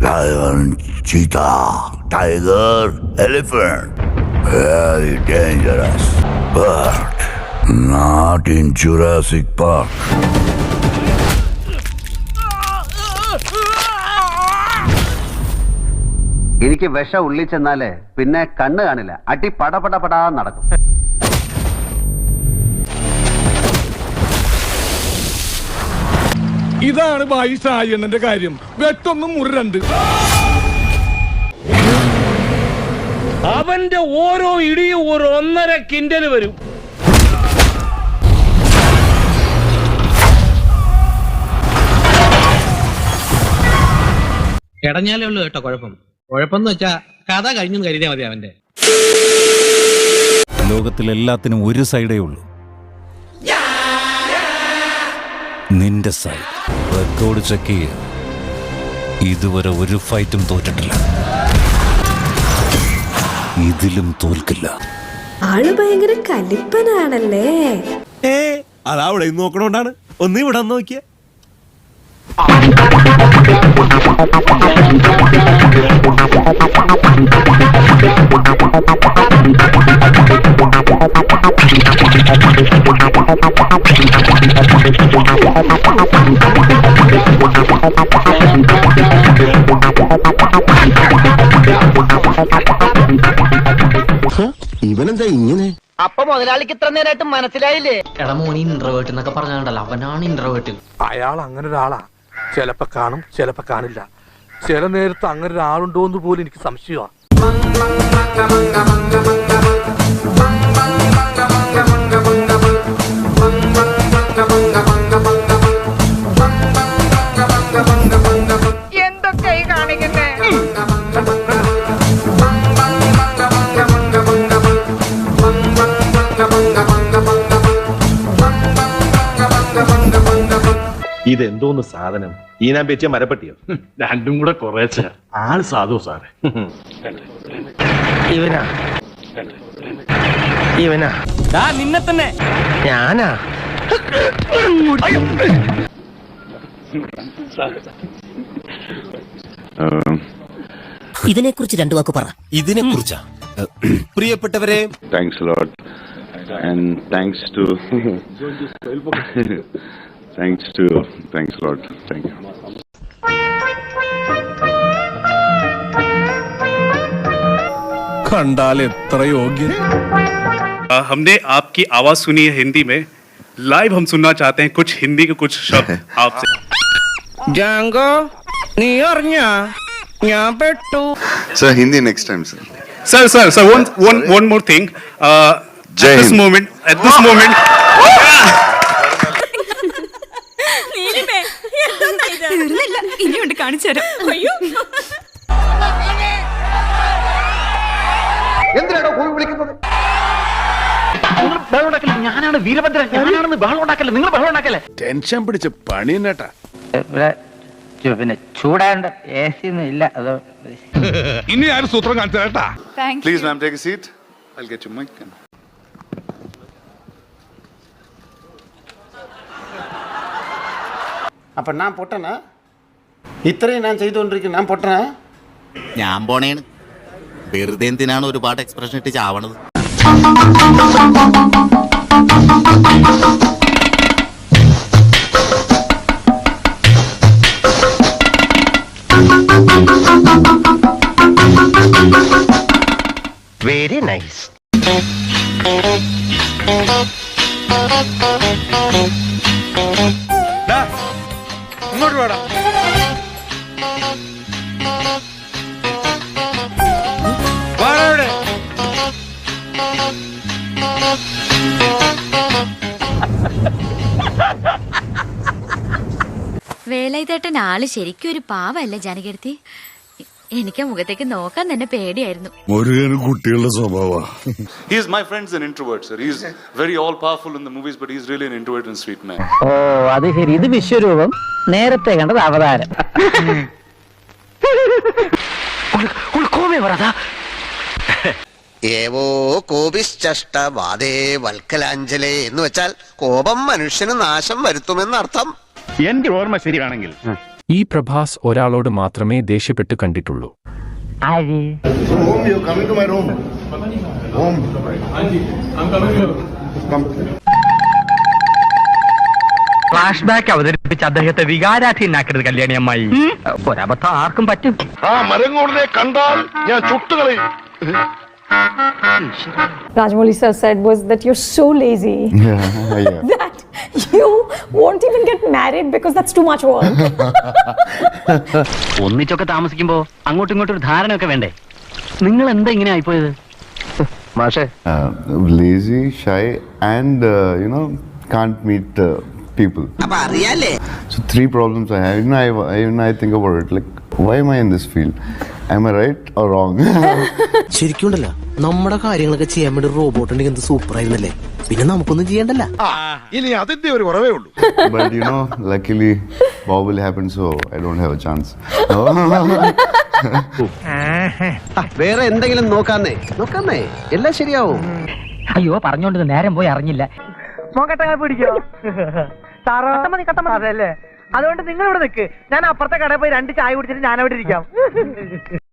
Lion, cheetah, tiger, elephant. Very dangerous. But not in Jurassic Park. എനിക്ക് വിഷം ഉള്ളിൽ ചെന്നാൽ പിന്നെ കണ്ണ് കാണില്ല അടി പടപടപടാ നടക്കും ഇതാണ് ഭായി സായണ്ണന്റെ കാര്യം. വെട്ടൊന്നും മുരണ്ട് അവന്റെ ഓരോ ഇടിയും ഒരു ഒന്നര കിൻഡൽ വരും. ഇടഞ്ഞാലേ ഉള്ളൂ കേട്ടോ കുഴപ്പം. കുഴപ്പമെന്ന് വെച്ചാ കഥ കഴിഞ്ഞു കരുതിയാ മതി അവന്റെ. ലോകത്തിലെല്ലാത്തിനും ഒരു സൈഡേ ഉള്ളൂ. നിന്റെ സൈഡ് റെക്കോർഡ് ചെക്ക് ചെയ്യുക ഇതുവരെ ഒരു ഫൈറ്റും തോറ്റിട്ടില്ല. ഇതിലും തോൽക്കില്ല. ആൾ ഭയങ്കര കലിപ്പനാണല്ലേ? ഏ അതവിടെ നോക്കണോണ്ടാണ്. ഒന്ന് ഇവിടെ നോക്കിയ. ഇവനെന്താ ഇങ്ങനെ? അപ്പൊ മുതലാളിക്ക് ഇത്ര നേരമായിട്ട് മനസ്സിലായില്ലേ? എടാ മോനി ഇൻട്രവേർട്ട് എന്നൊക്കെ പറഞ്ഞാണ്ടല്ലോ. അവനാണ് ഇൻട്രവേർട്ട് അയാൾ അങ്ങനെ ഒരാളാ ചിലപ്പോ കാണും ചിലപ്പോ കാണില്ല. ചില നേരത്ത് അങ്ങനെ ഒരാളുണ്ടോ എന്ന് പോലും എനിക്ക് സംശയമാണ് ഇതെന്തോന്ന് സാധനം? ഈ ഞാൻ പറ്റിയ മരപ്പെട്ടിയോ? രണ്ടും കൂടെ കുറേച്ച ആൾ സാധു സാറേ. ഇവനാ. ഇവനാ. നിന്നെ തന്നെ. ഞാനാ? ഇതിനെ കുറിച്ച് രണ്ടു വാക്ക് പറ. ഇതിനെ കുറിച്ചാ പ്രിയപ്പെട്ടവരെ. Thanks lot and thanks And Thanks to you. Thanks a lot. Thank you. खंडाल योग्य हमने आपकी आवाज़ सुनी है हिंदी में। लाइव हम सुनना चाहते हैं कुछ हिंदी के कुछ शब्द आपसे। जांगो नियरन्या यहाँ पे to sir Hindi next time sir sir sir sir one one one more thing at this moment at this moment കാണിച്ചു തരാം. അയ്യോ. എന്തിനാണോ പോയി വിളിക്കുന്നത്? ബഹളം ഉണ്ടാക്കല്ലേ? ഞാനാണ് വീരഭദ്രൻ. ഞാനാണെന്ന് ബഹളം ഉണ്ടാക്കല്ലേ? നിങ്ങൾ ബഹളം ഉണ്ടാക്കല്ലേ? ടെൻഷൻ പിടിച്ച് പണി തന്നെട്ടാ പിന്നെ ചൂടാണ്ട് എ സി ഒന്നും ഇല്ല. അത് ഇനി ആരും സൂത്രം കാണിച്ചു കേട്ടാ? Please, ma'am, take a seat. I'll get you mic. and- അപ്പൊ ഞാൻ പൊട്ടനാ? ഇത്രയും ഞാൻ ചെയ്തുകൊണ്ടിരിക്കുന്നു. ഞാൻ പൊട്ടനാ? ഞാൻ പോണേണ്. വെറുതെ എന്തിനാണ് ഒരുപാട് എക്സ്പ്രഷൻ ഇട്ട് ചാവണത്? വെരി നൈസ് ഇങ്ങോട്ട് വേടാ. വേലായുധേട്ടൻ ആൾ ശരിക്കും ഒരു പാവല്ല ജാനകീർത്തി? എനിക്ക് മുഖത്തേക്ക് നോക്കാൻ തന്നെ പേടിയായിരുന്നു. മുരുകന് കുട്ടികളുടെ സ്വഭാവം. He's my friend's an introvert, sir. He's very all powerful in the movies, but he's really an introvert and sweet man ഓ അത് ശരി. ഇത് വിശ്വരൂപം. നേരത്തെ കണ്ടത് അവതാരം. ഏവോ കോപിശ്ചഷ്ട വാദേ വൽക്കലാഞ്ജലേ എന്ന് വെച്ചാൽ കോപം മനുഷ്യന് നാശം വരുത്തുമെന്നർത്ഥം. എന്റെ ഓർമ്മ ശരിയാണെങ്കിൽ. ഈ പ്രഭാസ് ഒരാളോട് മാത്രമേ ദേഷ്യപ്പെട്ട് കണ്ടിട്ടുള്ളൂ. ഫ്ലാഷ് ബാക്ക് അവതരിപ്പിച്ച് അദ്ദേഹത്തെ വികാരാധീനാക്കരുത് കല്യാണി അമ്മായി. ഒരബദ്ധം ആർക്കും പറ്റും. ആ മരം കൂടുതലെ കണ്ടാൽ ഞാൻ ചുട്ടുകളയും. Rajmouli sir said was that you're so lazy. That you won't even get married because that's too much work ഒന്നിച്ചൊക്കെ താമസിക്കുമ്പോൾ അങ്ങോട്ടും ഇങ്ങോട്ടും ഒരു ധാരണയൊക്കെ വേണ്ടേ? നിങ്ങൾ എന്താ ഇങ്ങനെ ആയിപ്പോയത്? മാഷേ. Lazy shy and you know can't meet people അപ്പോൾ അറിയാലേ three problems I have I in I think about it like why am I in this field Am I right or wrong? ശരിക്കും ഉണ്ടല്ലോ നമ്മുടെ കാര്യങ്ങളൊക്കെ ചെയ്യാൻ വേണ്ടി റോബോട്ട് ഉണ്ടെങ്കിൽ എന്ത് super ആയിരുന്നല്ലേ? പിന്നെ നമുക്കൊന്നും ചെയ്യണ്ടല്ല. ഇനി അതിന്റെ ഒരു കുറവേ ഉള്ളൂ. But you know, luckily, Bahubali happened, so I don't have a chance. വേറെ എന്തെങ്കിലും നോക്കാന്നേ? നോക്കാന്നേ എല്ലാം ശരിയാവും. അയ്യോ പറഞ്ഞോണ്ട് നേരം പോയി അറിഞ്ഞില്ല. പിടിക്കോ? അതല്ലേ? അതുകൊണ്ട് നിങ്ങൾ ഇവിടെ നിൽക്ക് ഞാൻ അപ്പുറത്തെ കടയിൽ പോയി രണ്ട് ചായ കുടിച്ചിട്ട് ഞാൻ അവിടെ ഇരിക്കാം.